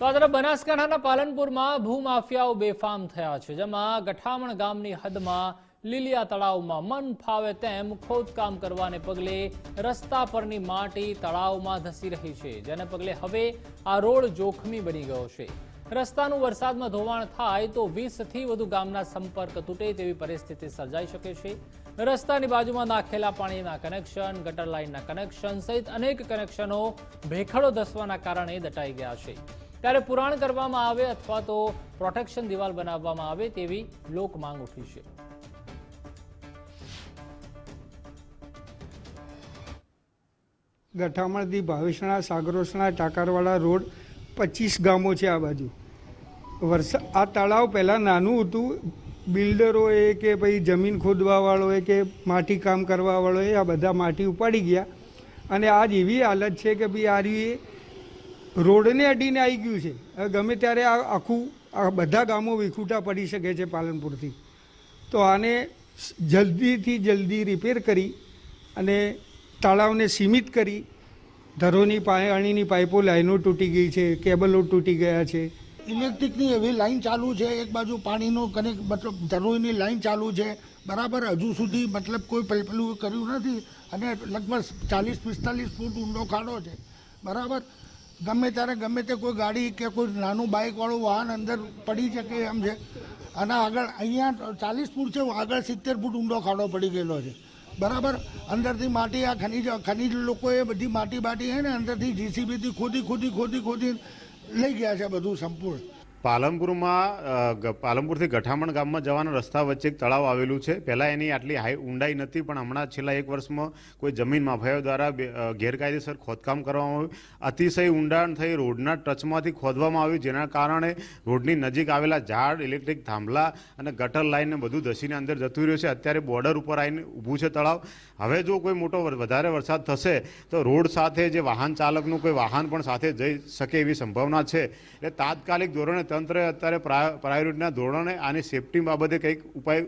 તો આ તરફ બનાસકાંઠાના પાલનપુરમાં ભૂમાફિયાઓ બેફામ થયા છે, જેમાં ગઠામણ ગામની હદમાં લીલિયા તળાવમાં મન ફાવે તેમ ખોદકામ કરવાને પગલે રસ્તા પરની માટી તળાવમાં ધસી રહી છે, જેને પગલે હવે આ રોડ જોખમી બની ગયો છે. રસ્તાનું વરસાદમાં ધોવાણ થાય તો વીસથી વધુ ગામના સંપર્ક તૂટે તેવી પરિસ્થિતિ સર્જાઈ શકે છે. રસ્તાની બાજુમાં નાખેલા પાણીના કનેક્શન, ગટર લાઇનના કનેક્શન સહિત અનેક કનેક્શનો ભેખડો ધસવાના કારણે દટાઈ ગયા છે. ત્યારે પુરાણ કરવામાં આવે અથવા તો પ્રોટેક્શન દિવાલ બનાવવામાં આવે તેવી લોક માંગ ઉઠી છે. ગઠામણથી ભાવેશણા સાગરોસણા ટાકારવાળા રોડ પચીસ ગામો છે આ બાજુ. વરસાદ આ તળાવ પહેલાં નાનું હતું. બિલ્ડરોએ કે ભાઈ જમીન ખોદવાવાળોએ કે માટી કામ કરવાવાળોએ આ બધા માટી ઉપાડી ગયા. અને આજ એવી હાલત છે કે ભાઈ આ એ રોડને અડીને આવી ગયું છે. હવે ગમે ત્યારે આ આખું, આ બધા ગામો વિખૂટા પડી શકે છે પાલનપુરથી. તો આને જલ્દીથી જલ્દી રિપેર કરી અને તળાવને સીમિત કરી ધરોની પાણીની પાઇપો લાઈનો તૂટી ગઈ છે, કેબલો તૂટી ગયા છે. ઇલેક્ટ્રિકની એવી લાઈન ચાલુ છે, એક બાજુ પાણીનો કનેક્ટ મતલબ ધરોઈની લાઈન ચાલુ છે. બરાબર હજુ સુધી મતલબ કોઈ પેલું કર્યું નથી અને લગભગ ચાલીસ પિસ્તાલીસ ફૂટ ઊંડો ખાડો છે. બરાબર? ગમે ત્યારે ગમે તે કોઈ ગાડી કે કોઈ નાનું બાઇકવાળું વાહન અંદર પડી શકે એમ છે. અને આગળ અહીંયા ચાલીસ ફૂટ છે, આગળ સિત્તેર ફૂટ ઊંડો ખાડો પડી ગયેલો છે. બરાબર? અંદરથી માટી આ ખનીજ ખનીજ લોકોએ બધી માટી બાટી છે ને અંદરથી જીસીબીથી ખોદી ખોદી ખોદી ખોદી લઈ ગયા છે બધું સંપૂર્ણ. પાલનપુરમાં પાલનપુરથી ગઠામણ ગામમાં જવાના રસ્તા વચ્ચે એક તળાવ આવેલું છે. પહેલાં એની આટલી હાઈ ઊંડાઈ નથી, પણ હમણાં છેલ્લા એક વર્ષમાં કોઈ જમીન માફિયાઓ દ્વારા ગેરકાયદેસર ખોદકામ કરવામાં આવ્યું. અતિશય ઊંડાણ થઈ રોડના ટચમાંથી ખોદવામાં આવ્યું, જેના કારણે રોડની નજીક આવેલા ઝાડ, ઇલેક્ટ્રિક થાંભલા અને ગટર લાઈનને બધું ધસીને અંદર જતું રહ્યું છે. અત્યારે બોર્ડર ઉપર આવીને ઊભું છે તળાવ. હવે જો કોઈ મોટો વધારે વરસાદ થશે, તો રોડ સાથે જે વાહન ચાલકનું કોઈ વાહન પણ સાથે જઈ શકે એવી સંભાવના છે. એટલે તાત્કાલિક ધોરણે તંત્રએ અત્યારે પ્રા- પ્રાયોરિટીના ધોરણે આની સેફટી બાબતે કંઈક ઉપાય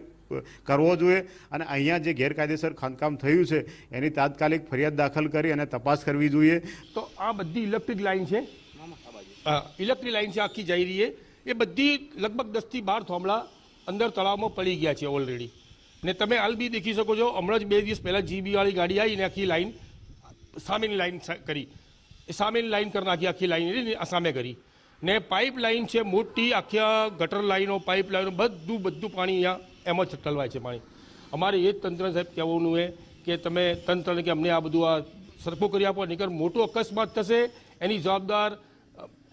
કરવો જોઈએ અને અહીંયા જે ગેરકાયદેસર ખાંદકામ થયું છે, એની તાત્કાલિક ફરિયાદ દાખલ કરી અને તપાસ કરવી જોઈએ. તો આ બધી ઇલેક્ટ્રિક લાઇન છે? ઇલેક્ટ્રિક લાઈન છે, આખી જઈ રહી એ બધી લગભગ દસથી બાર થોંભલા અંદર તળાવમાં પડી ગયા છે ઓલરેડી ને તમે હાલ બી દેખી શકો છો, હમણાં જ બે દિવસ પહેલાં જીબીવાળી ગાડી આવીને આખી લાઈન, સામેની લાઇન કરી. સામેની લાઇન કરી નાખી, આખી આ સામે કરી. ને પાઇપલાઇન છે, મોટી આખી ગટર લાઈનો પાઇપ લાઈનો બધું બધું પાણી અહીંયા એમ જ ઠલવાય છે પાણી. અમારે એ જ તંત્ર સાહેબ કહેવાનું એ કે તમે તંત્રને કે અમને આ બધું આ સરખું કરી આપો, નહીંતર મોટો અકસ્માત થશે, એની જવાબદાર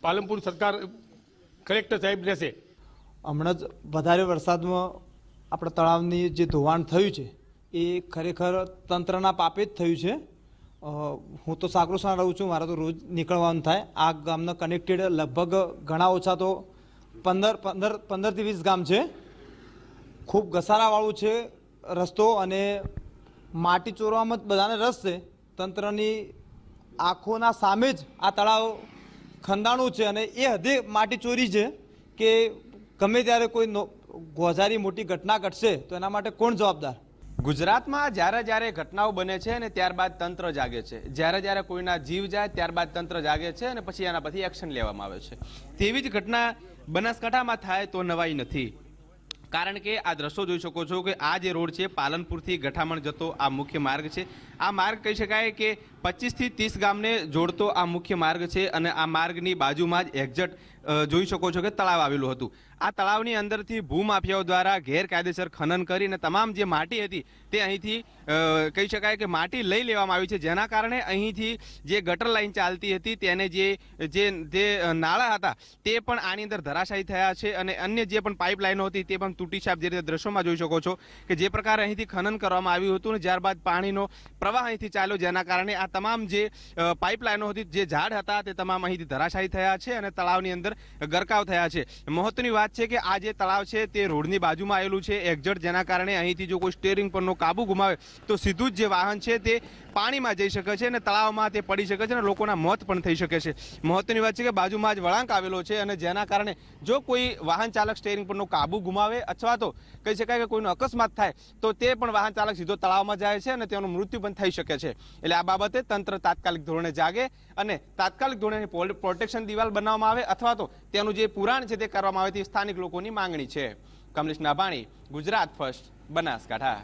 પાલનપુર સરકાર કલેક્ટર સાહેબ રહેશે. હમણાં જ વધારે વરસાદમાં આપણા તળાવની જે ધોવાણ થયું છે, એ ખરેખર તંત્રના પાપે જ થયું છે. હું તો સાકરોસા રહું છું, મારે તો રોજ નીકળવાનું થાય. આ ગામના કનેક્ટેડ લગભગ ઘણા ઓછા તો પંદર પંદર પંદરથી વીસ ગામ છે. ખૂબ ઘસારાવાળું છે રસ્તો અને માટી ચોરવામાં જ બધાને રસ છે. તંત્રની આંખોના સામે જ આ તળાવ ખંદાણું છે અને એ હદે માટી ચોરી છે કે ગમે ત્યારે કોઈ ગોઝારી મોટી ઘટના ઘટશે તો એના માટે કોણ જવાબદાર? ગુજરાતમાં જ્યારે જ્યારે ઘટનાઓ બને છે અને ત્યારબાદ તંત્ર જાગે છે, જ્યારે જ્યારે કોઈના જીવ જાય ત્યારબાદ તંત્ર જાગે છે અને પછી એના પછી એક્શન લેવામાં આવે છે. તેવી જ ઘટના બનાસકાંઠામાં થાય તો નવાઈ નથી. કારણ કે આ દ્રશ્યો જોઈ શકો છો કે આ જે રોડ છે, પાલનપુરથી ગઠામણ જતો આ મુખ્ય માર્ગ છે. આ માર્ગ કહી શકાય કે પચીસથી ત્રીસ ગામને જોડતો આ મુખ્ય માર્ગ છે અને આ માર્ગની બાજુમાં જ એક્ઝેક્ટ જોઈ શકો છો કે તળાવ આવેલું હતું. આ તળાવની અંદરથી ભૂમાફિયાઓ દ્વારા ગેરકાયદેસર ખનન કરીને તમામ જે માટી હતી તે અહીંથી કહી શકાય કે માટી લઈ લેવામાં આવી છે. જેના કારણે અહીંથી જે ગટર લાઇન ચાલતી હતી તેને જે જે જે નાળા હતા તે પણ આની અંદર ધરાશાયી થયા છે અને અન્ય જે પણ પાઇપ લાઈનો હતી તે પણ તૂટી છાપ જે રીતે દ્રશ્યોમાં જોઈ શકો છો કે જે પ્રકારે અહીંથી ખનન કરવામાં આવ્યું હતું ને ત્યારબાદ પાણીનો પ્રવાહ અહીંથી ચાલ્યો જેના કારણે આ તમામ જે પાઇપલાઇનો હતી જે ઝાડ હતા તે તમામ અહીંથી ધરાશાયી થયા છે અને તળાવની અંદર ગરકાવ થયા છે. મહત્વની વાત છે કે આ જે તળાવ છે તે રોડની બાજુમાં આવેલું છે. એક્ઝટ જેના કારણે અહીંથી જો કોઈ સ્ટેરિંગ પરનો કાબુ ગુમાવે, તો સીધું જ જે વાહન છે તે પાણીમાં જઈ શકે છે અને તળાવમાં તે પડી શકે છે અને લોકોના મોત પણ થઈ શકે છે. મહત્વની વાત છે કે બાજુમાં જ વળાંક આવેલો છે અને જેના કારણે જો કોઈ વાહન ચાલક સ્ટેરિંગ પરનો કાબુ ગુમાવે અથવા તો કહી શકાય કે કોઈનો અકસ્માત થાય, તો તે પણ વાહન ચાલક સીધો તળાવમાં જાય છે અને તેનું મૃત્યુ પણ થઈ શકે છે. એટલે આ બાબતે તંત્ર તાત્કાલિક ધોરણે જાગે અને તાત્કાલિક ધોરણે પ્રોટેક્શન દિવાલ બનાવવામાં આવે અથવા તો તેનું જે પુરાણ છે તે કરવામાં આવે તે સ્થાનિક લોકોની માંગણી છે. કમલેશ નાભાણી, ગુજરાત ફર્સ્ટ બનાસકાંઠા.